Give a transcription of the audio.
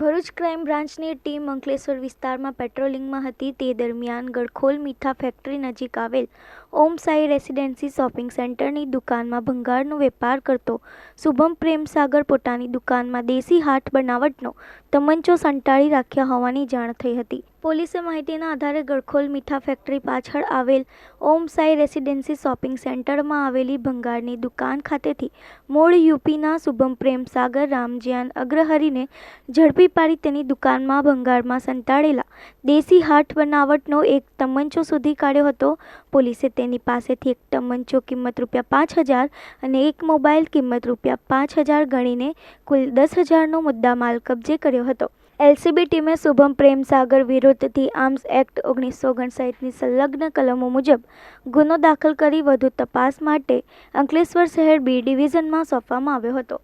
Bharuch crime બ્રાન્ચની team Ankleshwar વિસ્તારમાં પેટ્રોલિંગમાં હતી. તે દરમિયાન ગડખોલ મીઠા ફેક્ટરી નજીક આવેલ ઓમ સાઈ રેસિડેન્સી શોપિંગ સેન્ટરની દુકાનમાં ભંગારનો વેપાર કરતો શુભમ પ્રેમસાગર પોતાની દુકાનમાં દેશી હાથ બનાવટનો તમંચો સંતાડી રાખ્યા હોવાની જાણ થઈ હતી. પોલીસે માહિતીના આધારે ગળખોલ મીઠા ફેક્ટરી પાછળ આવેલ ઓમ સાઈ રેસિડેન્સી શોપિંગ સેન્ટરમાં આવેલી ભંગારની દુકાન ખાતેથી મૂળ યુપીના શુભમ પ્રેમસાગર રામજીયાન અગ્રહરીને ઝડપી પાડી તેની દુકાનમાં ભંગારમાં સંતાડેલા દેશી હાથ બનાવટનો એક તમંચો શોધી કાઢ્યો હતો. પોલીસે તેની પાસેથી એક તમંચો કિંમત રૂપિયા પાંચ હજાર અને એક મોબાઈલ કિંમત રૂપિયા પાંચ હજાર ગણીને કુલ દસ હજારનો મુદ્દામાલ કબજે કર્યો હતો. એલસીબી ટીમે શુભમ પ્રેમસાગર વિરુદ્ધથી આર્મ્સ એક્ટ ઓગણીસો ઓગણસાઠની સંલગ્ન કલમો મુજબ ગુનો દાખલ કરી વધુ તપાસ માટે અંકલેશ્વર શહેર બી ડિવિઝનમાં સોંપવામાં આવ્યો હતો.